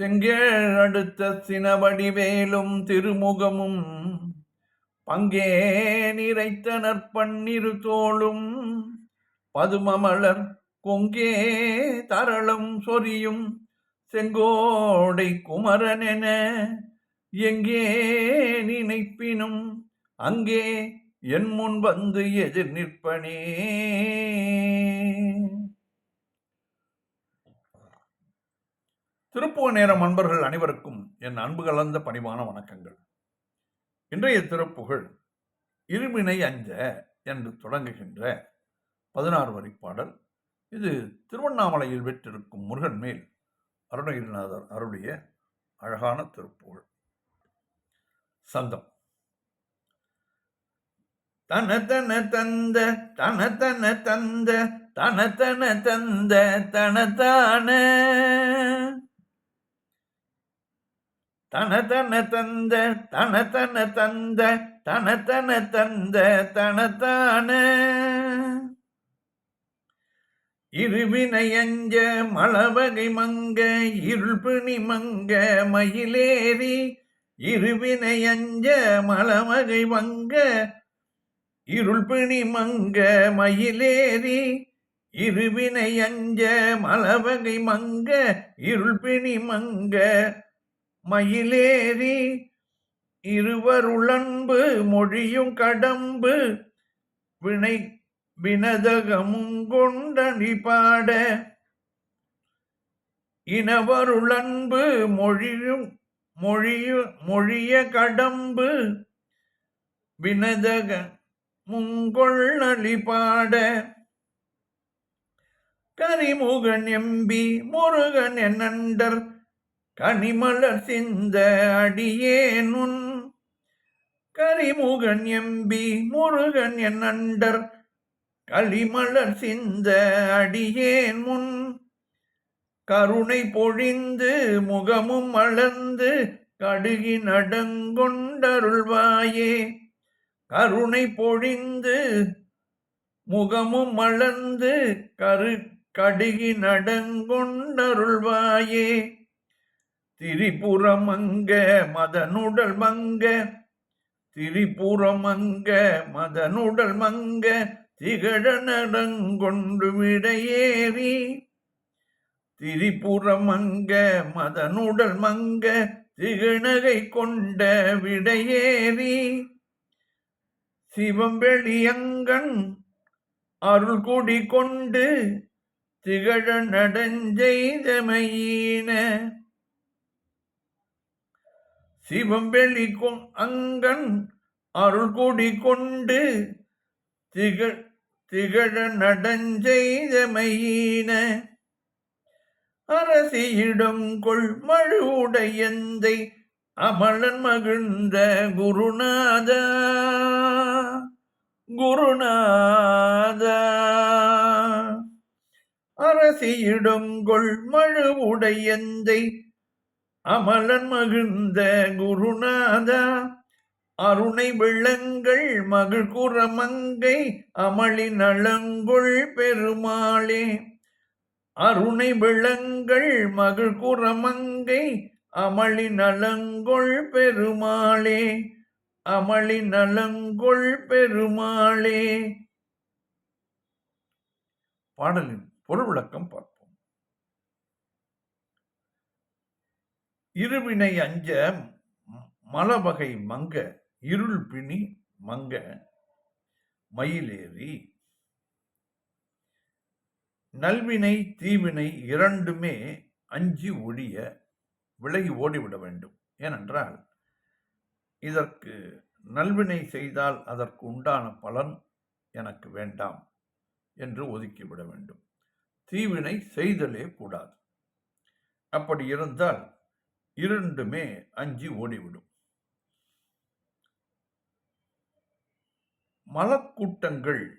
செங்கேழ் அடுத்த சினவடிவேலும் திருமுகமும் பங்கே நிறைத்தனர் பன்னிரு தோளும் பதுமமலர் கொங்கே தரளம் சொரியும் செங்கோடை குமரனென எங்கே நினைப்பினும் அங்கே என் முன் வந்து எதிர் நிற்பனே. திருப்புவ நேரம் அன்பர்கள் அனைவருக்கும் என் அன்பு கலந்த பணிவான வணக்கங்கள். இன்றைய திருப்புகழ் இருவினை அஞ்ச என்று தொடங்குகின்ற பதினாறு வரி பாடல். இது திருவண்ணாமலையில் பெற்றிருக்கும் முருகன் மேல் அருணகிரிநாதர் அருளிய அழகான திருப்புகழ் சந்தம் தன தன தந்த தன தன தந்த தன தன தந்த தனதான தன தன தந்த தன தன தந்த தன தன தந்த தனதான இருவினையஞ்ச மலவகை மங்க இருள்பிணி மங்க மயிலேறி. இருவினையஞ்ச மலவகை மங்க இருள்பிணி மங்க மயிலேறி. இருவினையஞ்ச மலவகை மங்க இருள்பிணி மங்க மயிலேறி இருவருளன்பு மொழியும் கடம்பு வினை வினதகமும் கொண்டனி பாட இனவருளன்பு மொழியும் மொழியு மொழிய கடம்பு வினதக முங்கொள்ளி பாட. கரிமுகன் எம்பி முருகன் என்னண்டர் கனிமலர் சிந்த அடியேனுன் கரிமுகன் எம்பி முருகன் என் என்னண்டர் களிமலர் சிந்த அடியேன் முன் கருணை பொழிந்து முகமும் அளந்து கடுகி நடங்கொண்டருள்வாயே. கருணை பொழிந்து முகமும் அளந்து கரு கடுகி நடங்கொண்டருள்வாயே. திரிபுரமங்க மதனுடல் மங்க. திரிபுரமங்க மதனுடல் மங்க திகழ நடங்கொண்டு விடையேறி. திரிபுரமங்க மதனுடல் மங்க திகழகை கொண்ட விடையேறி. சிவம்பெளியங்கண் அருள் குடி கொண்டு திகழ நடஞ்செய்தமையின சிவம்பெளி கொ- அங்கன் அருள் குடி கொண்டு திகழ் திகழ நடஞ்செய்தமையின அரசியிடம் கொள் மழுவுடையந்தை அமலன் மகிழ்ந்த குருநாதா. குருநாதா. அரசியிடம் கொள் மழுவுடையந்தை அமலன் மகிழ்ந்த குருநாதா அருணை வெள்ளங்கள் மகிழ்குற மங்கை அமளி நலங்கொள் பெருமாளே. அருணை விளங்கள் மகிழ்குற மங்கை அமளி நலங்கொள் பெருமாளே. அமளி நலங்கொள் பெருமாளே. பாடலின் பொருள் விளக்கம் பார்ப்போம். இருவினை அஞ்ச மலவகை மங்க இருள் பிணி மங்க மயிலேறி. நல்வினை தீவினை இரண்டுமே அஞ்சி ஒழிய விலகி ஓடிவிட வேண்டும். ஏனென்றால் இதற்கு நல்வினை செய்தால் அதற்கு உண்டான பலன் எனக்கு வேண்டாம் என்று ஒதுக்கிவிட வேண்டும். தீவினை செய்தலே கூடாது. அப்படி இருந்தால் இரண்டுமே அஞ்சி ஓடிவிடும். மலக்கூட்டங்கள்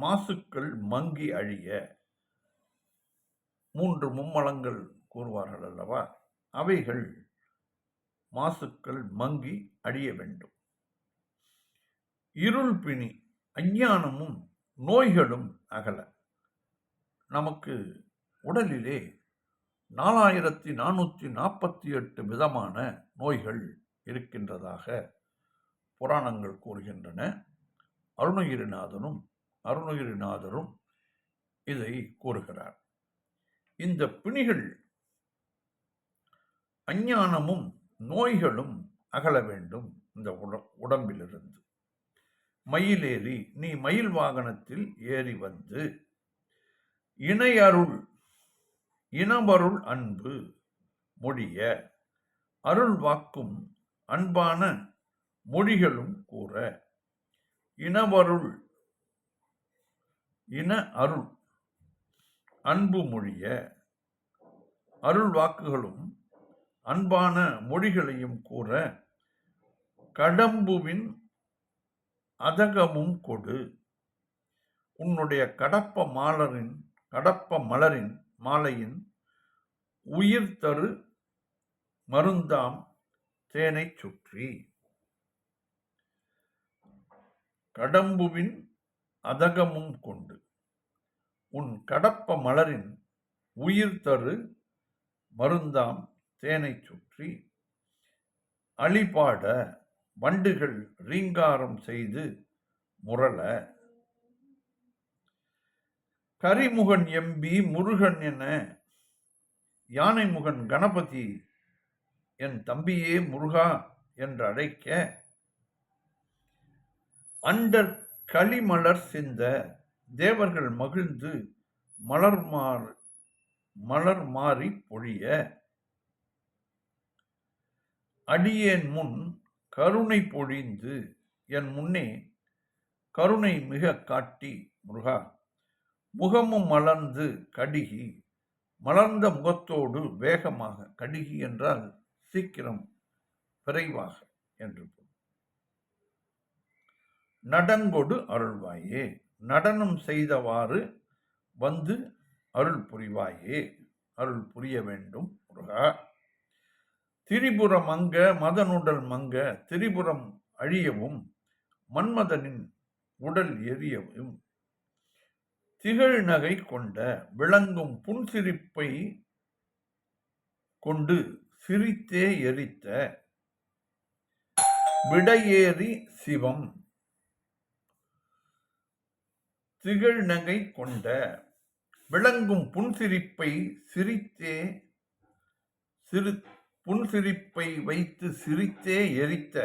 மாசுக்கள் மங்கி அழிய மூன்று மும்மலங்கள் கூறுவார்கள் அல்லவா? அவைகள் மாசுக்கள் மங்கி அழிய வேண்டும். இருள் பிணி அஞ்ஞானமும் நோய்களும் அகல. நமக்கு உடலிலே நாலாயிரத்தி நானூற்றி நாற்பத்தி எட்டு விதமான நோய்கள் இருக்கின்றதாக புராணங்கள் கூறுகின்றன. அருணகிரிநாதனும் அருணகிரிநாதரும் இதை கூறுகிறார். இந்த பிணிகள் அஞ்ஞானமும் நோய்களும் அகல வேண்டும் இந்த உடம்பிலிருந்து. மயிலேறி நீ மயில் வாகனத்தில் ஏறி வந்து இணையருள் இனவருள் அன்பு மொழிய அருள் வாக்கும் அன்பான மொழிகளும் கூற. இனவருள் இன அருள் அன்பு மொழிய அருள் வாக்குகளும் அன்பான மொழிகளையும் கூற கடம்புவின் அதகமும் கொடு. உன்னுடைய கடப்ப மாலரின் கடப்ப மலரின் மாலையின் உயிர் தரு மருந்தாம் தேனைச் சுற்றி. கடம்புவின் அதகமும் கொண்டு உன் கடப்ப மலரின் உயிர் தரு மருந்தாம் தேனைச் சுற்றி. அழிபாட வண்டுகள் ரீங்காரம் செய்து முரள கரிமுகன் எம்பி முருகன் என யானைமுகன் கணபதி என் தம்பியே முருகா என்று அழைக்க அண்டர் களிமலர் சிந்த தேவர்கள் மகிழ்ந்து மலர் மாறு மலர் மாறி பொழிய அடியேன் முன் கருணை பொழிந்து என் முன்னே கருணை மிக காட்டி முருகா. முகமும் மலர்ந்து கடிகி மலர்ந்த முகத்தோடு வேகமாக கடிகி என்றால் சீக்கிரம் விரைவாக என்று பொருள். நடங்கொடு அருள்வாயே நடனம் செய்தவாறு வந்து அருள் புரிவாயே அருள் புரிய வேண்டும் முருகா திரிபுரம் அங்க மதனுடல் மங்க திரிபுரம் அழியவும் மன்மதனின் உடல் எரியவும் திகழ் நகை கொண்ட விளங்கும் புன்சிரிப்பை கொண்டு சிரித்தே எரித்த விடையேறி சிவம். திகழ் நகை கொண்ட விளங்கும் புன்சிரிப்பை சிரித்தே சிறு புன்சிரிப்பை வைத்து சிரித்தே எரித்த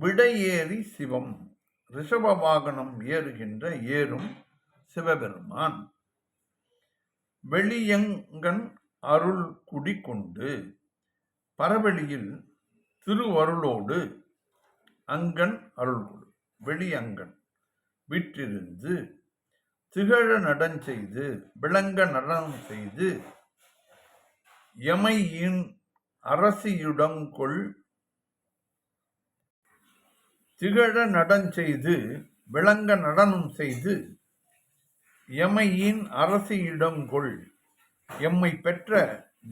விடையேறி சிவம். ரிஷப வாகனம் ஏறுகின்ற ஏறும் சிவபெருமான். வெளியங்கன் அருள் குடி கொண்டு பரவெளியில் திருவருளோடு அங்கன் அருள் கொடு வெளியங்கன் விற்றிருந்து திகழ நடன் செய்து விளங்க நடனம் செய்து எமையின் அரசியுடங்கொள் திகழ நடஞ்செய்து விளங்க நடனம் செய்து எமையின் அரசியிடம் கொள். எம்மை பெற்ற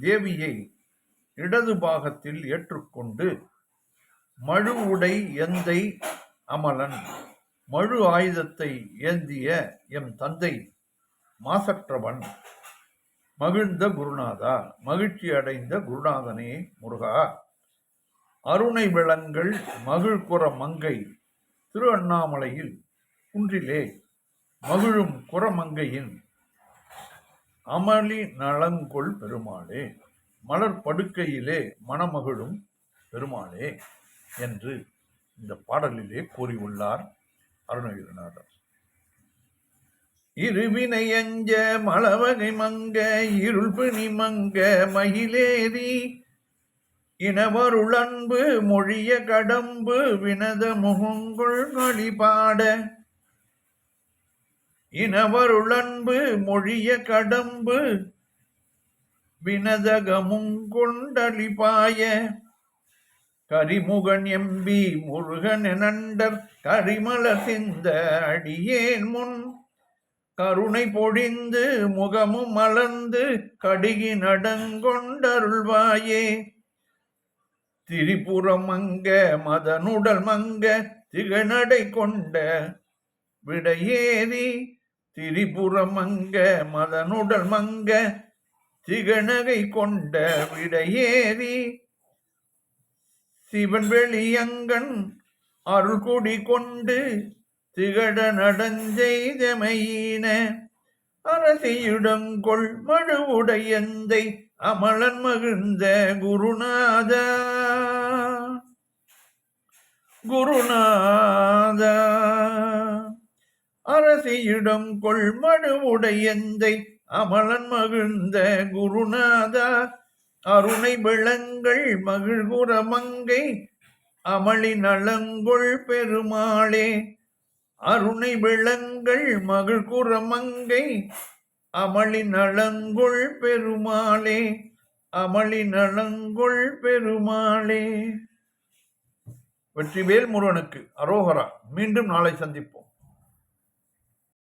தேவியை இடது பாகத்தில் ஏற்றுக்கொண்டு மழு உடை எந்தை அமலன். மழு ஆயுதத்தை ஏந்திய எம் தந்தை மாசற்றவன். மகிழ்ந்த குருநாதா மகிழ்ச்சி அடைந்த குருநாதனே முருகா. அருணை விளங்கள் மகிழ்குற மங்கை திரு அண்ணாமலையில் குன்றிலே மகிழும் குறமங்கையின் அமளி நலங்கொள் பெருமாளே மலர் படுக்கையிலே மணமகிழும் பெருமாளே என்று இந்த பாடலிலே கூறியுள்ளார் அருணகிரிநாதர். இருவினையஞ்ச மலவகை மங்க இருள் பிணி மங்க மயிலேறி இனவருளன்பு மொழிய கடம்பு வினத முகங்குள் நொழிபாட இனவருளன்பு மொழிய கடம்பு வினதகமுங்கொண்டளிபாய கரிமுகன் எம்பி முருகன் நண்டர் கரிமல சிந்த அடியேன் முன். கருணை பொழிந்து முகமும் மலர்ந்து கடுகி நடங்கொண்டருள்வாயே. திரிபுரம் மங்க மதனுடல் மங்க திகநடை கொண்ட விடையேறி. திரிபுரம் திரிபுரமங்க மதனுடல் மங்க திகநகை கொண்ட விடையேறி. சிவன் வெளியங்கன் அருள்குடி கொண்டு திகழ நடஞ்செய்தமையின. அரசியுடங்கொள் மழுவுடையந்தை அமலன் மகிழ்ந்த குருநாதா. குருநாதா. அரசியிடம் கொள்மடுவுடையந்தை அமலன் மகிழ்ந்த குருநாதா. அருணை விளங்கள் மகிழ்குற மங்கை அமளின் அலங்கொள் பெருமாளே. அருணை விளங்கள் மகிழ்குற மங்கை அமளின் நலங்குள் பெருமாளே அமளின் நலங்குள் பெருமாளே. வெற்றிவேல் முருகனுக்கு அரோகரா மீண்டும் நாளை சந்திப்போம்.